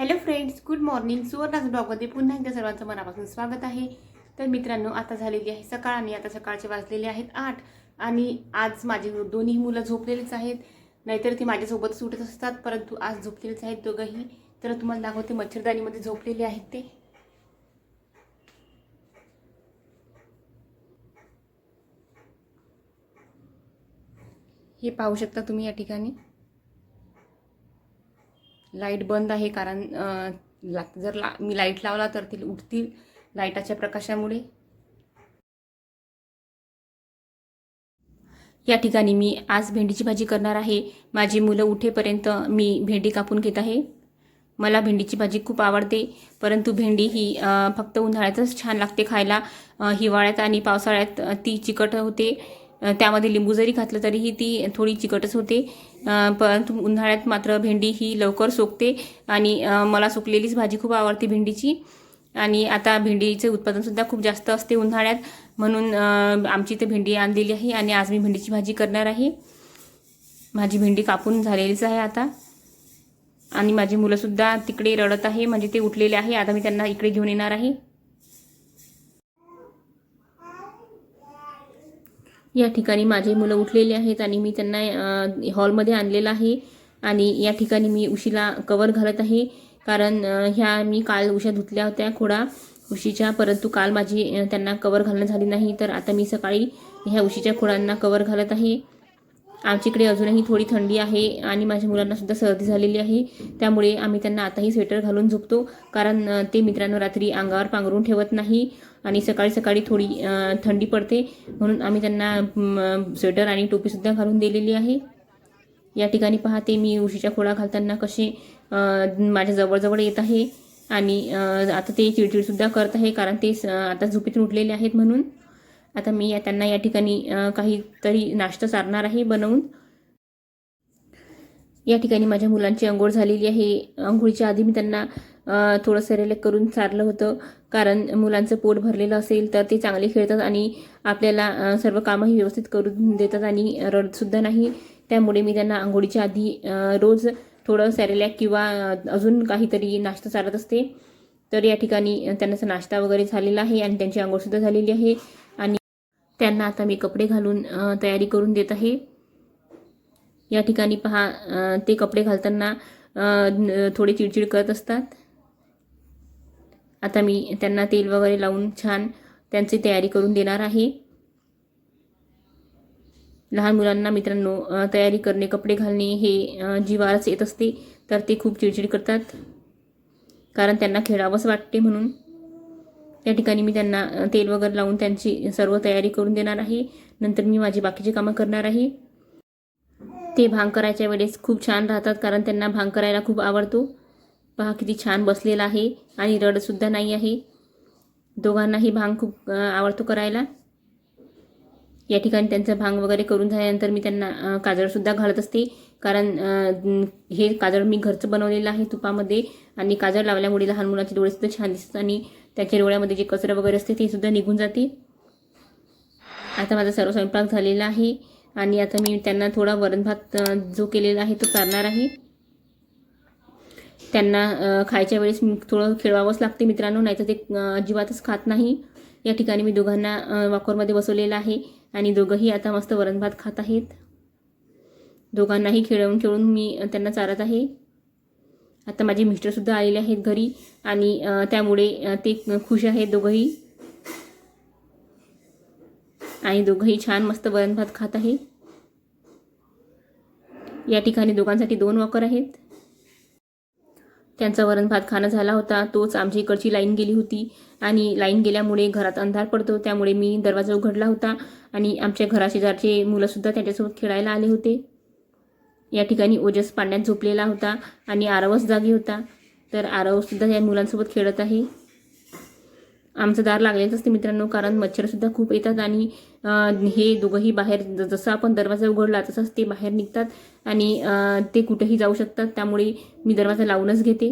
Hello friends good morning Suvarna's ब्लॉगमध्ये पुन्हा एकदा सर्वांचं मनापासून स्वागत आहे. तर मित्रांनो आता झालेली आहे सकाळ आणि आता सकाळचे वाजलेले आहेत आठ. आणि आज माझे हो- दोन्ही मुलं झोपलेलीच आहेत. नाहीतर ते माझ्यासोबतच उठत असतात परंतु आज झोपलेलेच आहेत दोघंही. तर तुम्हाला दाखवते मच्छरदानीमध्ये झोपलेले आहेत ते. हे पाहू शकता तुम्ही या ठिकाणी. लाइट बंद आहे कारण ला जर ला मी लाइट लावला तर ते उठतील लाईटाच्या प्रकाशामुळे. या ठिकाणी मी आज भेंडीची भाजी करणार आहे. माझी मुलं उठेपर्यंत मी भेंडी कापून घेत आहे. मला भेंडीची भाजी खूप आवडते परंतु भेंडी ही फक्त उन्हाळ्यातच छान लागते खायला. हिवाळ्यात आणि पावसाळ्यात ती चिकट होते. त्यामध्ये लिंबू जरी घातलं तरीही ती थोडी चिकटच होते. परंतु उन्हाळ्यात मात्र भेंडी ही लवकर सुकते आणि मला सुकलेलीच भाजी खूप आवडते भेंडीची. आणि आता भेंडीचे उत्पादनसुद्धा खूप जास्त असते उन्हाळ्यात. म्हणून आमची इथे भेंडी आणलेली आहे आणि आज मी भेंडीची भाजी करणार आहे. माझी भेंडी कापून झालेलीच आहे आता. आणि माझी मुलंसुद्धा तिकडे रडत आहे. म्हणजे ते उठलेले आहे. आता मी त्यांना इकडे घेऊन येणार आहे. या ठिकाणी माझे मुलं उठलेले आहेत आणि मी त्यांना हॉलमध्ये आणलेलं आहे. आणि या ठिकाणी मी उशीला कवर घालत आहे. कारण ह्या मी काल उशा धुतल्या होत्या खोडा. उशीच्या परंतु काल माझी त्यांना कवर घालणं झाली नाही. तर आता मी सकाळी ह्या उशीच्या खोडांना कवर घालत आहे. आमच्याकडे अजूनही थोडी थंडी आहे आणि माझ्या मुलांनासुद्धा सर्दी झालेली आहे. त्यामुळे आम्ही त्यांना आताही स्वेटर घालून झोपतो. कारण ते मित्रांनो रात्री अंगावर पांघरून ठेवत नाही. आणि सकाळी सकाळी थोडी थंडी पडते. म्हणून आम्ही त्यांना स्वेटर आणि टोपीसुद्धा घालून दिलेली आहे. या ठिकाणी पाहते मी उशीच्या खोळा घालताना कसे माझ्या जवळजवळ येत आहे. आणि आता ते चिडचिडसुद्धा करत आहे कारण ते स- आता झोपेतून उठलेले आहेत म्हणून. आता मी या त्यांना या ठिकाणी काहीतरी नाश्ता चारणार आहे बनवून. या ठिकाणी माझ्या मुलांची अंघोळ झालेली आहे. अंघोळीच्या आधी मी त्यांना थोडंसं रिलॅक्स करून चारलं होतं. कारण मुलांचं पोट भरलेलं असेल तर ते चांगले खेळतात आणि आपल्याला सर्व कामंही व्यवस्थित करून देतात आणि रडतसुद्धा नाही. त्यामुळे मी त्यांना आंघोळीच्या आधी रोज थोडं सॅरेलॅक किंवा अजून काहीतरी नाश्ता चालत असते. तर या ठिकाणी त्यांचा नाश्ता वगैरे झालेला आहे आणि त्यांची आंघोळसुद्धा झालेली आहे. आणि त्यांना आता मी कपडे घालून तयारी करून देत आहे. या ठिकाणी पहा ते कपडे घालताना थोडे चिडचिड करत असतात. आता मी त्यांना तेल वगैरे लावून छान त्यांची तयारी करून देणार आहे. लहान मुलांना मित्रांनो तयारी करणे कपडे घालणे हे जीवारच येत असते तर ते खूप चिडचिड करतात. कारण त्यांना खेळावंच वाटते म्हणून. त्या ठिकाणी मी त्यांना तेल वगैरे लावून त्यांची सर्व तयारी करून देणार आहे. नंतर मी माझी बाकीची कामं करणार आहे. ते भांग करायच्या वेळेस खूप छान राहतात कारण त्यांना भांग करायला खूप आवडतो. पहा किती छान बसलेला आहे आणि रडसुद्धा नाही आहे. दोघांनाही भांग खूप आवडतो करायला. या ठिकाणी त्यांचं भांग वगैरे करून झाल्यानंतर मी त्यांना काजळसुद्धा घालत असते. कारण हे काजळ मी घरचं बनवलेलं आहे तुपामध्ये आणि काजळ लावल्यामुळे लहान मुलांचे डोळेसुद्धा छान दिसतात आणि त्याच्या डोळ्यामध्ये जे कचरा वगैरे असते ते सुद्धा निघून जाते. आता माझा सर्व स्वयंपाक झालेला आहे आणि आता मी त्यांना थोडा वरण भात जो केलेला आहे तो चालणार आहे. त्यांना खायच्या वेळेस मी थोडं खेळवावंच लागते मित्रांनो नाहीतर ते अजिबातच खात नाही. या ठिकाणी मी दोघांना वाकोरमध्ये वॉकरमध्ये बसवलेलं आहे आणि दोघंही आता मस्त वरण भात खात आहेत. दोघांनाही खेळवून खेळून मी त्यांना चारत आहे. आता माझे मिस्टरसुद्धा आलेले आहेत घरी आणि त्यामुळे ते खुश आहेत दोघंही. आणि दोघंही छान मस्त वरण भात खात आहे. या ठिकाणी दोघांसाठी दोन वॉकर आहेत. त्यांचा वरण भात खाणं झाला होता. तोच आमच्या इकडची लाईन गेली होती. आणि लाईन गेल्यामुळे घरात अंधार पडतो. त्यामुळे मी दरवाजा उघडला होता. आणि आमच्या घराशेजारचे मुलंसुद्धा त्याच्यासोबत खेळायला आले होते. या ठिकाणी ओजस पाण्यात झोपलेला होता आणि आरवच जागी होता. तर आरवसुद्धा या मुलांसोबत खेळत आहे. आमचं दार लागलेलंच असते मित्रांनो कारण मच्छरसुद्धा खूप येतात आणि हे दोघंही बाहेर जसं आपण दरवाजा उघडला तसंच ते बाहेर निघतात आणि ते कुठेही जाऊ शकतात. त्यामुळे मी दरवाजा लावूनच घेते.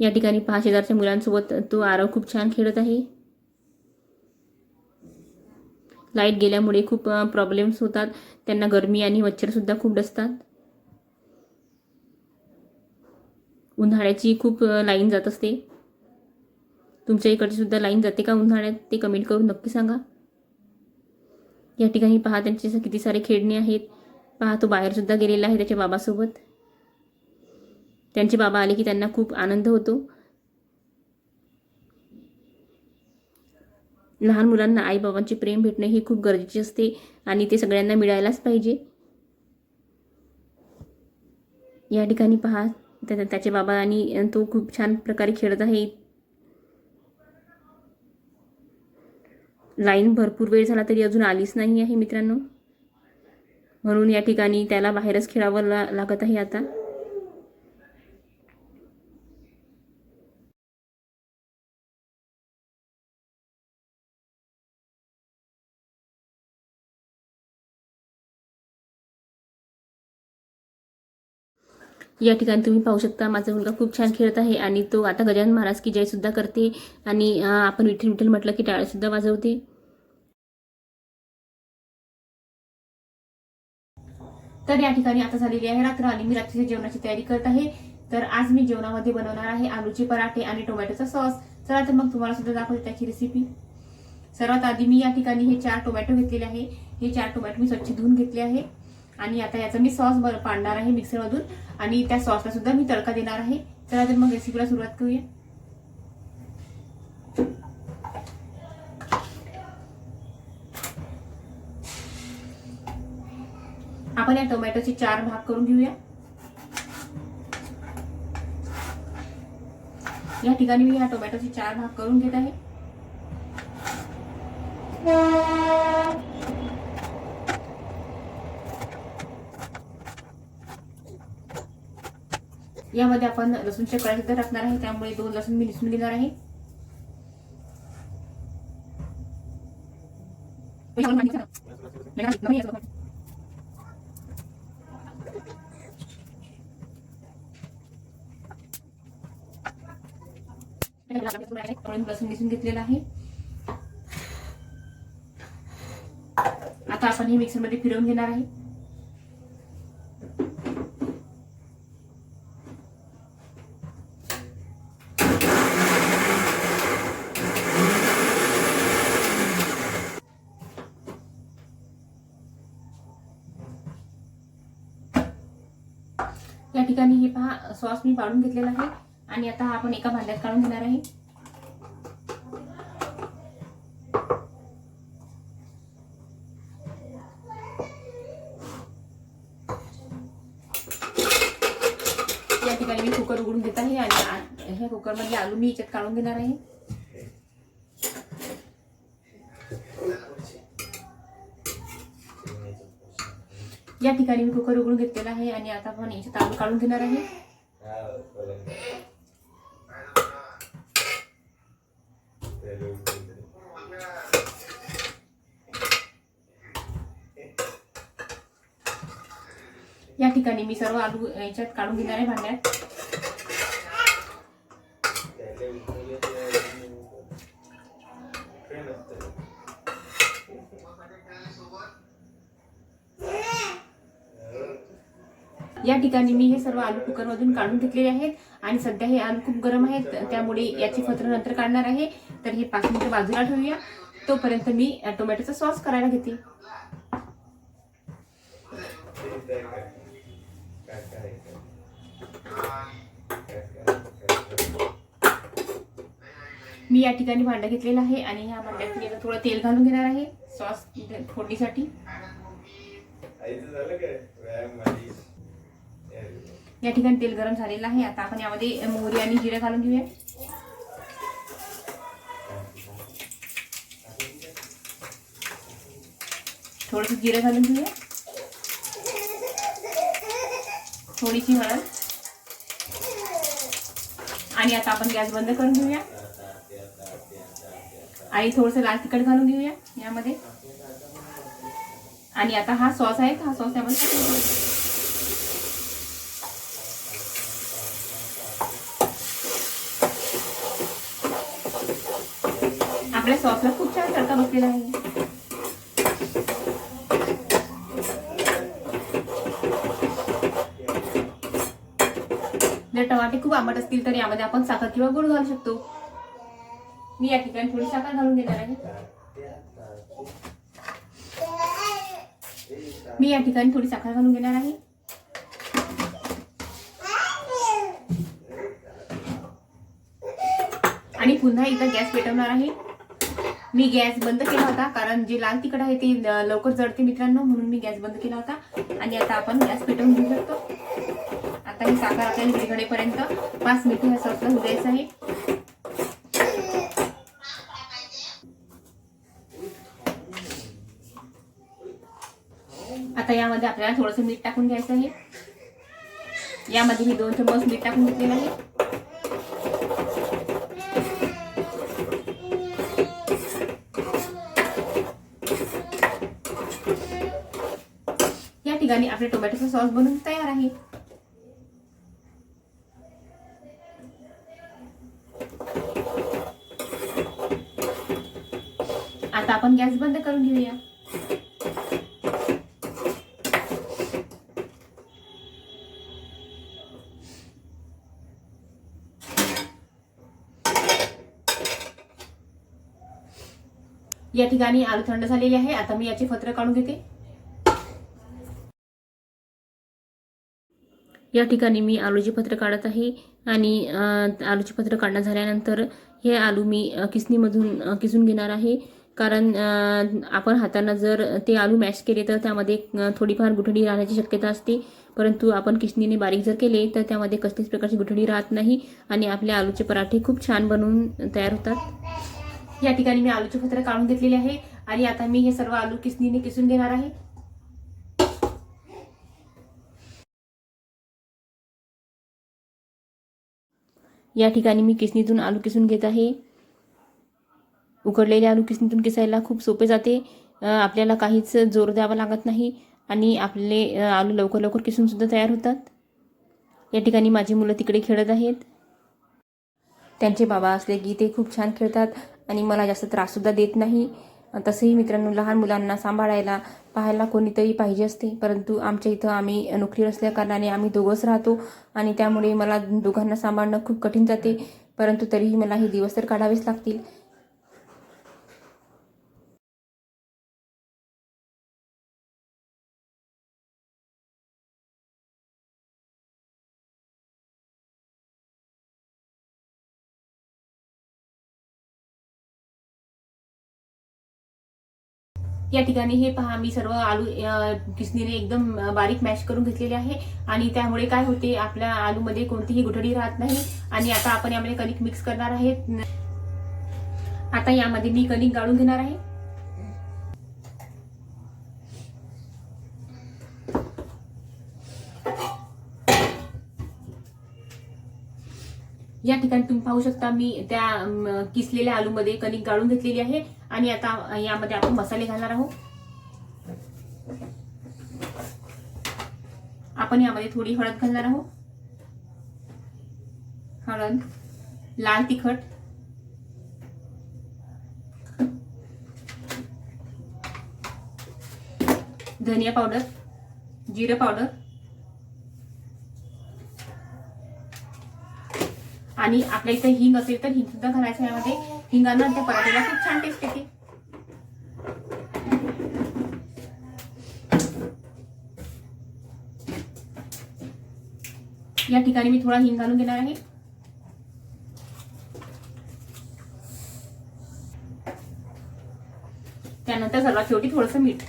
या ठिकाणी पहा शेजारच्या मुलांसोबत तो आरव खूप छान खेळत आहे. लाइट गेल्यामुळे खूप प्रॉब्लेम्स होतात. त्यांना गरमी आणि मच्छरसुद्धा खूप डसतात. उन्हाळ्याची खूप लाईन जात असते. तुमच्या इकडची सुद्धा लाईन जाते का उन्हाळ्यात? ते कमेंट करून नक्की सांगा. या ठिकाणी पहा त्यांचे किती सारे खेळणे आहेत. पहा तो बाहेरसुद्धा गेलेला आहे त्याच्या बाबासोबत. त्यांचे बाबा आले की त्यांना खूप आनंद होतो. लहान मुलांना आईबाबांचे प्रेम भेटणे हे खूप गरजेचे असते आणि ते सगळ्यांना मिळायलाच पाहिजे. या ठिकाणी पहा त्या त्याचे बाबा आणि तो खूप छान प्रकारे खेळत आहे. लाईन भरपूर वेळ झाला तरी अजून आलीच नाही आहे मित्रांनो. म्हणून या ठिकाणी त्याला बाहेरच खेळावं ला लागत आहे आता. या ठिकाणी तुम्ही पाहू शकता माझा मुलगा खूप छान खेळत आहे आणि तो आता गजानन महाराज की जयसुद्धा करते आणि आपण विठ्ठल विठ्ठल म्हटलं की टाळ्यासुद्धा वाजवते. तर या ठिकाणी आता झालेली आहे रात्र आणि मी रात्रीच्या जेवणाची तयारी करत आहे. तर आज मी जेवणामध्ये बनवणार आहे आलूचे पराठे आणि टोमॅटोचा सॉस. चला तर मग तुम्हाला सुद्धा दाखवते त्याची रेसिपी सर्वात आधी मी या ठिकाणी हे चार टोमॅटो घेतलेले आहे. हे चार टोमॅटो मी स्वच्छ धुवून घेतले आहे. आणि आता याचा मी सॉस बर पाडणार आहे मिक्सरमधून. आणि त्या सॉसला सुद्धा मी तडका देणार आहे. चला तर मग रेसिपीला सुरुवात करूया. आपण या टोमॅटोचे चार भाग करून घेऊया. या ठिकाणी मी या टोमॅटोचे चार भाग करून घेत आहे. यामध्ये आपण लसूणच्या कळ्या सुद्धा टाकणार आहे. त्यामुळे दोन लसूण मी निसून घेणार आहे. लसूण निसून घेतलेला आहे. आता आपण हे मिक्सरमध्ये फिरवून घेणार आहे या ठिकाणी सॉस मी पाडून घेतलेला आहे. आणि आता हा आपण एका भांड्यात काढून घेणार आहे. या ठिकाणी मी कुकर उघडून घेत आहे आणि ह्या कुकरमध्ये आलू मी याच्यात काढून घेणार आहे. या ठिकाणी मी कुकर उघडून घेतलेला आहे आणि आता आपण याच्यात आलू काढून घेणार आहे. या ठिकाणी मी सर्व आलू याच्यात काढून घेणार आहे भांड्यात या ठिकाणी मी हे सर्व आलू कुकरमधून काढून घेतलेले आहेत आणि सध्या हे आलू खूप गरम आहेत त्यामुळे याची फत्र नंतर काढणार आहे. तर हे पाच मिनिटं बाजूला ठेवूया. तोपर्यंत मी टोमॅटोचा सॉस करायला घेते. मी या ठिकाणी भांडं घेतलेलं आहे आणि ह्या भांड्यात मी थोडं तेल घालून घेणार आहे. सॉस फोडणीसाठी या ठिकाणी तेल गरम झालेलं आहे आता आपण यामध्ये मोहरी आणि जिरं घालून घेऊया. थोडंसं जिरं घालून घेऊया. थोडीशी हळद. आणि आता आपण गॅस बंद करून घेऊया. आणि थोडंसं लाल तिखट घालून घेऊया यामध्ये. आणि आता हा सॉस आहे हा सॉस त्यामध्ये आपल्या सॉसला खूप छान तडका बसलेला आहे. जर टमाटे खूप आंबट असतील तर यामध्ये आपण साखर किंवा गुळ घालू शकतो. मी या ठिकाणी थोडी साखर घालून घेणार आहे. मी या ठिकाणी थोडी साखर घालून घेणार आहे आणि पुन्हा एकदा गॅस पेटवणार आहे. मी गॅस बंद केला होता कारण जे लाल तिखट आहे ते लवकर जळते मित्रांनो म्हणून मी गॅस बंद केला होता. आणि आता आपण गॅस पेटवून घेऊ शकतो. आता ही साखर आपल्याला विरघळेपर्यंत पाच मिनिटं ह्या सॉसला उद्यायचं आहे. आता यामध्ये आपल्याला थोडंसं मीठ टाकून घ्यायचं आहे. यामध्ये मी दोन चम्मच मीठ टाकून घेतलेलं आहे. ठिकाणी आपले टोमॅटोचा सॉस बनवून तयार आहे. आता आपण गॅस बंद करून घेऊया. या ठिकाणी आलू थंड झालेले आहे. आता मी याचे फत्र काढून घेते. या ठिकाणी मी आलूची पत्र काढत आहे आणि आलूचे आलूची पत्र काढणं झाल्यानंतर हे आलू मी किसनीमधून किसून घेणार आहे. कारण आपण हातांना जर ते आलू मॅश केले तर त्यामध्ये थोडीफार गुठडी राहण्याची शक्यता असते. परंतु आपण किसनीने बारीक जर केले तर त्यामध्ये कसलीच प्रकारची गुठडी राहत नाही आणि आपले आलूचे पराठे खूप छान बनवून तयार होतात. या ठिकाणी मी आलूचे पत्र काढून घेतलेले आहे आणि आता मी हे सर्व आलू किसणीने किसून घेणार आहे. या ठिकाणी मी किसणीतून आलू किसून घेत आहे. उकडलेले आलू किसणीतून किसायला खूप सोपे जाते. आपल्याला काहीच जोर द्यावा लागत नाही आणि आपले आलू लवकर लवकर किसूनसुद्धा तयार होतात. या ठिकाणी माझी मुलं तिकडे खेळत आहेत. त्यांचे बाबा असले की ते खूप छान खेळतात आणि मला जास्त त्राससुद्धा देत नाही. तसंही मित्रांनो लहान मुलांना सांभाळायला पाहायला कोणीतरी पाहिजे असते. परंतु आमच्या इथं आम्ही नोकरीवर असल्याकारणाने आम्ही दोघंच राहतो आणि त्यामुळे मला दोघांना सांभाळणं खूप कठीण जाते. परंतु तरीही मला हे दिवस तर काढावेच लागतील. या ठिकाणी हे पहा मी सर्व आलू किसनीने किसणीने एकदम बारीक मॅश करून घेतलेले आहे. आणि त्यामुळे काय होते आपल्या आलूमध्ये कोणतीही गुठडी राहत नाही. आणि आता आपण यामध्ये कणिक मिक्स करणार आहे आता यामध्ये मी कणिक गाळून घेणार आहे. या ठिकाणी तुम्ही पाहू शकता मी त्या किसलेल्या आलूमध्ये कणिक गाळून घेतलेली आहे. आणि आता यामध्ये आपण मसाले घालणार आहोत. आपण यामध्ये थोडी हळद घालणार आहोत. हळद लाल तिखट. धनिया पावडर जिरं पावडर. आणि आपल्या इथं हिंग असेल तर हिंग सुद्धा घालायचं यामध्ये. हिंगानं त्या पराठीला खूप छान टेस्ट येते या ठिकाणी मी थोडा हिंग घालून घेणार आहे. त्यानंतर सर्वात शेवटी थोडंसं मीठ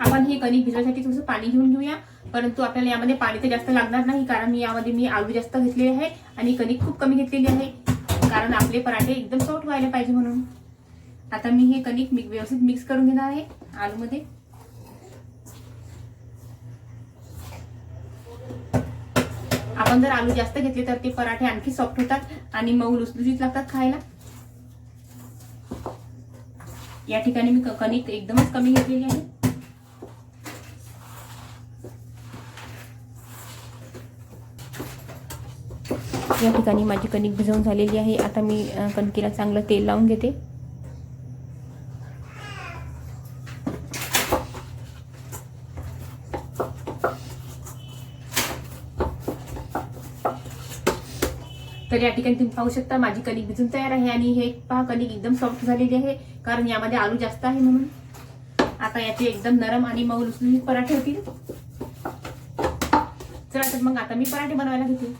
आपण हे कणिक भिजवायसाठी थोडंसं पाणी घेऊन घेऊया. परंतु आपल्याला यामध्ये पाणी तर जास्त लागणार नाही कारण यामध्ये मी आलू जास्त घेतलेले आहे आणि कणिक खूप कमी घेतलेली आहे. कारण आपले पराठे एकदम सॉफ्ट व्हायला पाहिजे म्हणून. आता मी हे कणिक व्यवस्थित मिक्स करून घेणार आहे आलूमध्ये आपण जर आलू जास्त घेतले तर ते पराठे आणखी सॉफ्ट होतात आणि मऊ लुसलुसीत लागतात खायला. या ठिकाणी मी कणिक एकदमच कमी घेतलेली आहे. या ठिकाणी माझी कणिक भिजवून झालेली आहे. आता मी कणकीला चांगलं तेल लावून घेते. तर या ठिकाणी तुम्ही पाहू शकता माझी कणिक भिजून तयार आहे आणि हे पहा कणिक एकदम सॉफ्ट झालेली आहे कारण यामध्ये आलू जास्त आहे म्हणून. आता याचे एकदम नरम आणि मऊ लुसलुशीत पराठे होतील. चला तर मग आता मी पराठे बनवायला घेते.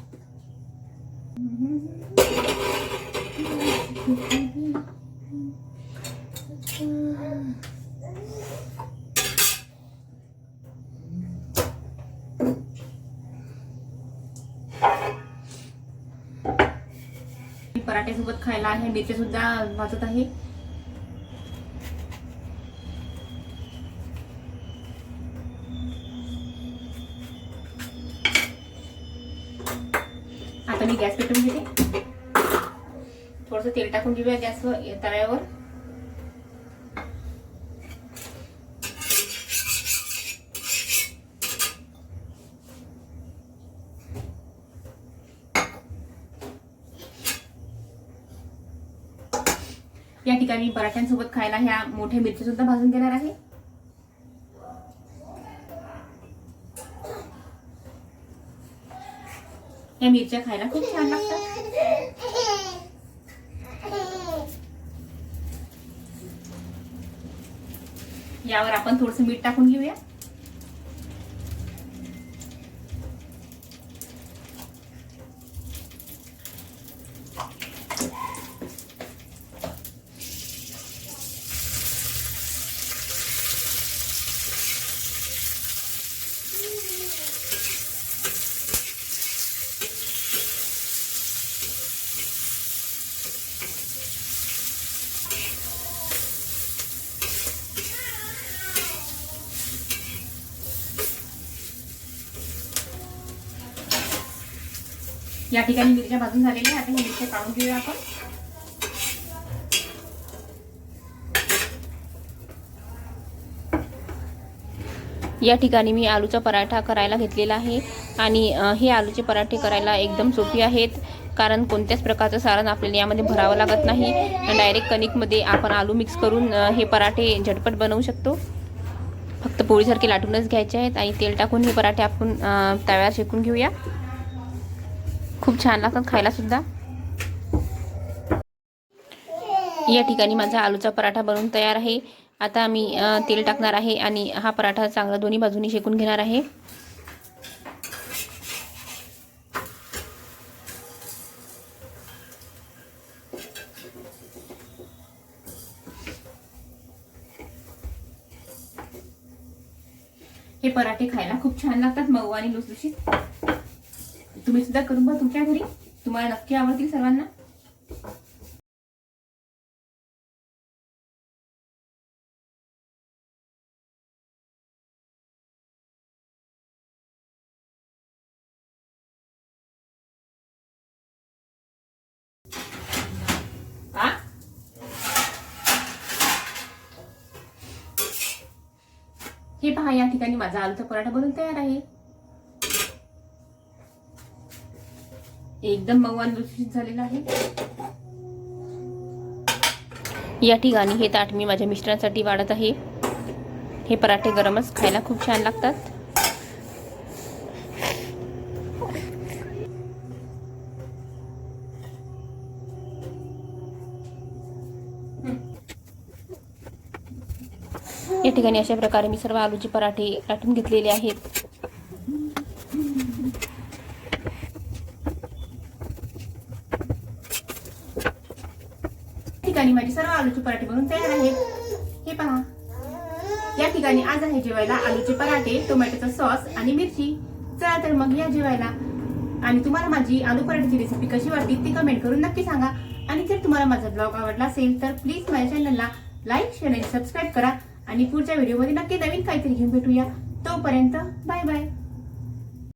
मी पराठे सोबत खायला आहे मिरची सुद्धा वाचत आहे. थोडस तेल टाकून घेऊया गॅसवर तव्यावर या ठिकाणी पराठ्यांसोबत खायला ह्या मोठ्या मिरच्या सुद्धा भाजून घेणार आहे या मिरच्या खायला खूप छान लागतात यावर आपण थोडस मीठ टाकून घेऊया. या ठिकाणी मिरच्या भाजून झालेल्या आता ही मिरच्या काढून घेऊया आपण. या ठिकाणी मी आलूचा पराठा करायला घेतलेला आहे आणि हे आलूचे पराठे करायला एकदम सोपी आहेत कारण कोणत्याच प्रकारचं सारण आपल्याला यामध्ये भरावं लागत नाही. डायरेक्ट कणिकमध्ये आपण आलू मिक्स करून हे पराठे झटपट बनवू शकतो. फक्त पोळीसारखे लाटूनच घ्यायचे आहेत आणि तेल टाकून हे पराठे आपण तव्यावर शेकून घेऊया. खूप छान लागतात खायला सुद्धा. या ठिकाणी माझा आलूचा पराठा बनवून तयार आहे. आता मी तेल टाकणार आहे आणि हा पराठा चांगला दोन्ही बाजूनी शेकून घेणार आहे. हे पराठे खायला खूप छान लागतात मऊ आणि लुसलुशीत. तुम्ही सुद्धा करून बघा तुमच्या घरी. तुम्हाला नक्की आवडतील सर्वांना. हे पहा या ठिकाणी माझा आलूचा पराठा बनून तयार आहे. एकदम मऊ आणि झालेला आहे. या ठिकाणी हे ताट मी माझ्या मिस्टरांसाठी वाढत आहे. हे पराठे गरमच खायला खूप छान लागतात. या ठिकाणी अशा प्रकारे मी सर्व आलूचे पराठे लाटून घेतलेले आहेत या ठिकाणी माझे सर्व आलूचे पराठे बनवून तयार आहेत. हे पहा. या ठिकाणी आज आहे जेवायला आलूचे पराठे टोमॅटोचा सॉस आणि मिरची. चला तर मग या जेवायला. आणि तुम्हाला माझी आलू पराठ्याची रेसिपी कशी वाटली ती कमेंट करून नक्की सांगा. आणि जर तुम्हाला माझा ब्लॉग आवडला असेल तर प्लीज माझ्या चॅनलला लाईक शेअर आणि सबस्क्राईब करा. आणि पुढच्या व्हिडिओमध्ये नक्की नवीन काहीतरी घेऊन भेटूया. तोपर्यंत बाय बाय